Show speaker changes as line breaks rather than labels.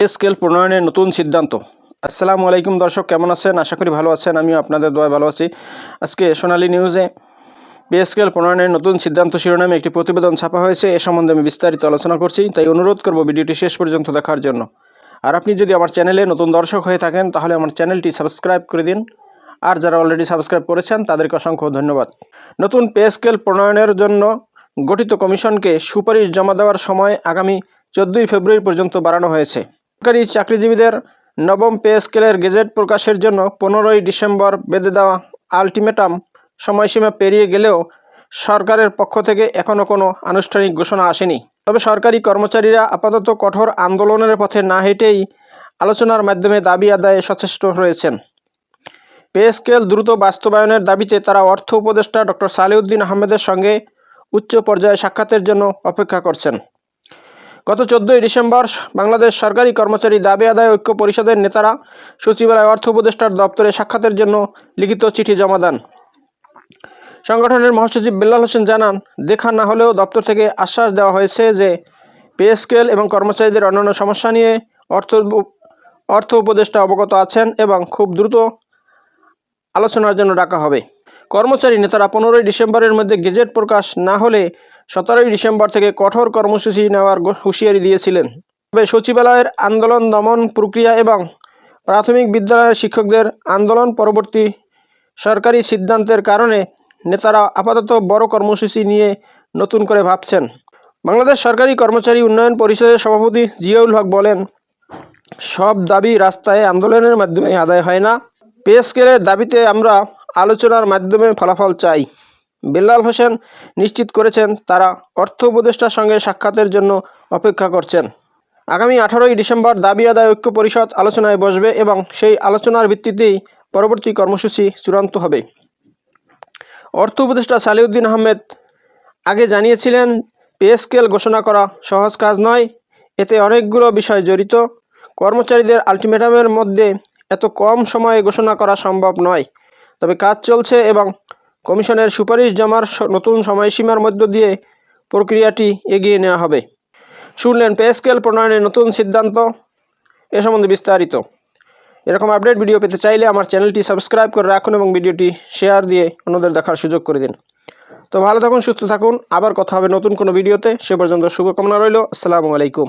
Scale প্রণয়নের নতুন সিদ্ধান্ত। আসসালামু আলাইকুম দর্শক, কেমন আছেন? আশা করি ভালো আছেন, আমিও আপনাদের দোয়ায় ভালো আছি। আজকে সোনালী নিউজে পে স্কেল প্রণয়নের নতুন সিদ্ধান্ত শিরোনামে একটি প্রতিবেদন ছাপা হয়েছে। এ সম্বন্ধে আমি বিস্তারিত আলোচনা করছি, তাই অনুরোধ করব ভিডিওটি শেষ পর্যন্ত দেখার জন্য। আর আপনি যদি আমার চ্যানেলে নতুন দর্শক হয়ে থাকেন, তাহলে আমার চ্যানেলটি সাবস্ক্রাইব করে দিন। আর যারা অলরেডি সাবস্ক্রাইব করেছেন, তাদেরকে অসংখ্য ধন্যবাদ। নতুন পে স্কেল প্রণয়নের জন্য গঠিত কমিশনকে সুপারিশ জমা দেওয়ার সময় আগামী চোদ্দোই ফেব্রুয়ারি পর্যন্ত বাড়ানো হয়েছে। সরকারি চাকরিজীবীদের নবম পে স্কেলের গেজেট প্রকাশের জন্য পনেরোই ডিসেম্বর বেঁধে দেওয়া আলটিমেটাম সময়সীমা পেরিয়ে গেলেও সরকারের পক্ষ থেকে এখনও কোনো আনুষ্ঠানিক ঘোষণা আসেনি। তবে সরকারি কর্মচারীরা আপাতত কঠোর আন্দোলনের পথে না হেঁটেই আলোচনার মাধ্যমে দাবি আদায়ে সচেষ্ট রয়েছেন। পে স্কেল দ্রুত বাস্তবায়নের দাবিতে তারা অর্থ উপদেষ্টা ডক্টর সালেউদ্দিন আহমেদের সঙ্গে উচ্চ পর্যায়ে সাক্ষাতের জন্য অপেক্ষা করছেন। গত চোদ্দোই ডিসেম্বর বাংলাদেশ সরকারি কর্মচারী দাবি আদায় ঐক্য পরিষদের নেতারা সচিবালয় অর্থ উপদেষ্টার দপ্তরে সাক্ষাতের জন্য লিখিত চিঠি জমা দেন। সংগঠনের মহাসচিব বেল্লাল হোসেন জানান, দেখা না হলেও দপ্তর থেকে আশ্বাস দেওয়া হয়েছে যে পে স্কেল এবং কর্মচারীদের অন্যান্য সমস্যা নিয়ে অর্থ অর্থ উপদেষ্টা অবগত আছেন এবং খুব দ্রুত আলোচনার জন্য ডাকা হবে। কর্মচারী নেতারা পনেরোই ডিসেম্বরের মধ্যে গেজেট প্রকাশ না হলে সতেরোই ডিসেম্বর থেকে কঠোর কর্মসূচি নেওয়ার হুঁশিয়ারি দিয়েছিলেন। তবে সচিবালয়ের আন্দোলন দমন প্রক্রিয়া এবং প্রাথমিক বিদ্যালয়ের শিক্ষকদের আন্দোলন পরবর্তী সরকারি সিদ্ধান্তের কারণে নেতারা আপাতত বড় কর্মসূচি নিয়ে নতুন করে ভাবছেন। বাংলাদেশ সরকারি কর্মচারী উন্নয়ন পরিষদের সভাপতি জিয়াউল হক বলেন, সব দাবি রাস্তায় আন্দোলনের মাধ্যমে আদায় হয় না। পে স্কেলের দাবিতে আমরা আলোচনার মাধ্যমে ফলাফল চাই। বেল্লাল হোসেন নিশ্চিত করেছেন তারা অর্থ উপদেষ্টার সঙ্গে সাক্ষাতের জন্য অপেক্ষা করছেন। আগামী আঠারোই ডিসেম্বর দাবি আদায় ঐক্য পরিষদ আলোচনায় বসবে এবং সেই আলোচনার ভিত্তিতেই পরবর্তী কর্মসূচি চূড়ান্ত হবে। অর্থ উপদেষ্টা সালিউদ্দিন আহমেদ আগে জানিয়েছিলেন পে স্কেল ঘোষণা করা সহজ কাজ নয়, এতে অনেকগুলো বিষয় জড়িত। কর্মচারীদের আলটিমেটামের মধ্যে এত কম সময়ে ঘোষণা করা সম্ভব নয়। তবে কাজ চলছে এবং কমিশনের সুপারিশ জমার নতুন সময়সীমার মধ্য দিয়ে প্রক্রিয়াটি এগিয়ে নেওয়া হবে। শুনলেন পে স্কেল প্রণয়নের নতুন সিদ্ধান্ত? এ সম্বন্ধে বিস্তারিত। এরকম আপডেট ভিডিও পেতে চাইলে আমার চ্যানেলটি সাবস্ক্রাইব করে রাখুন এবং ভিডিওটি শেয়ার দিয়ে অন্যদের দেখার সুযোগ করে দিন। তো ভালো থাকুন, সুস্থ থাকুন। আবার কথা হবে নতুন কোনো ভিডিওতে। সে পর্যন্ত শুভকামনা রইল। আসসালামু আলাইকুম।